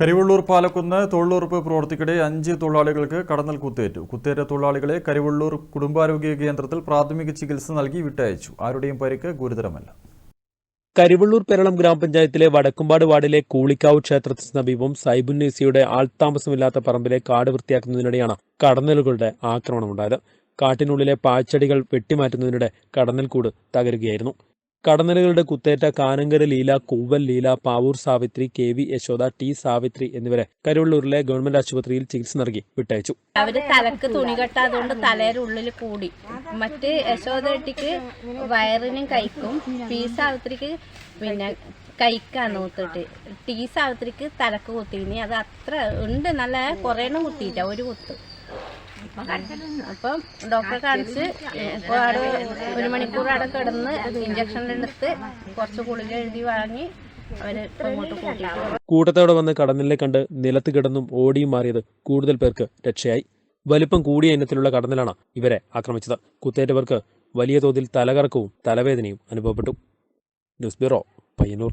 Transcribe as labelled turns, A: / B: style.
A: കരിവള്ളൂർ പാലക്കുന്ന് തൊഴിലുറപ്പ് പ്രവർത്തിക്കിടെ അഞ്ച് തൊഴിലാളികൾക്ക് കടന്നൽ കുത്തേറ്റു. കുത്തേറ്റ തൊഴിലാളികളെ കരിവള്ളൂർ കുടുംബാരോഗ്യ കേന്ദ്രത്തിൽ പ്രാഥമിക ചികിത്സ നൽകി വിട്ടയച്ചു. ആരുടെയും പരിക്ക് ഗുരുതരമല്ല.
B: കരിവള്ളൂർ പെരളം ഗ്രാമപഞ്ചായത്തിലെ വടക്കുംപാട് വാർഡിലെ കൂളിക്കാവ് ക്ഷേത്രത്തിന് സമീപം സൈബുന്നീസിയുടെ ആൾത്താമസമില്ലാത്ത പറമ്പിലെ കാട് വൃത്തിയാക്കുന്നതിനിടെയാണ് കടന്നലുകളുടെ ആക്രമണമുണ്ടായത്. കാട്ടിനുള്ളിലെ പാച്ചടികൾ വെട്ടിമാറ്റുന്നതിനിടെ കടന്നൽ കൂട് തകരുകയായിരുന്നു. കടന്നലുകളുടെ കുത്തേറ്റ Kanankara Leela Kooval Leela Pavoor Savithri K V Yashoda T Savithri എന്നിവരെ കരുവള്ളൂരിലെ ഗവൺമെന്റ് ആശുപത്രിയിൽ ചികിത്സ നൽകി വിട്ടയച്ചു.
C: അവർ തലക്ക് തുണി കെട്ടാതുകൊണ്ട് തലയുടെ ഉള്ളിൽ കൂടി. മറ്റ് യശോദട്ടിക്ക് വയറിനും കൈക്കും പി സാവിത്രിക്ക് പിന്നെ കൈക്കാണ് കുത്തിട്ട് ടി സാവിത്രിക്ക് തലക്ക് കുത്തി. അത് അത്ര ഉണ്ട്. നല്ല കുറേ എണ്ണം കുത്തിയിട്ട ഒരു കുത്ത്. അപ്പം ഡോക്ടറെ കാണിച്ച് ഇപ്പോൾ അവിടെ ഒരു മണിക്കൂർ അവിടെ കിടന്ന് ഇഞ്ചക്ഷൻ എടുത്ത് കുറച്ച് ഗുളിക എഴുതി വാങ്ങി
B: കൂട്ടത്തോടെ വന്ന് കടന്നലിനെ കണ്ട് നിലത്ത് കിടന്നും ഓടിയും മാറിയത് കൂടുതൽ പേർക്ക് രക്ഷയായി. വലിപ്പം കൂടിയ ഇനത്തിലുള്ള കടന്നലാണ് ഇവരെ ആക്രമിച്ചത്. കുത്തേറ്റവർക്ക് വലിയ തോതിൽ തലകറക്കവും തലവേദനയും അനുഭവപ്പെട്ടു. News bureau Payyanur.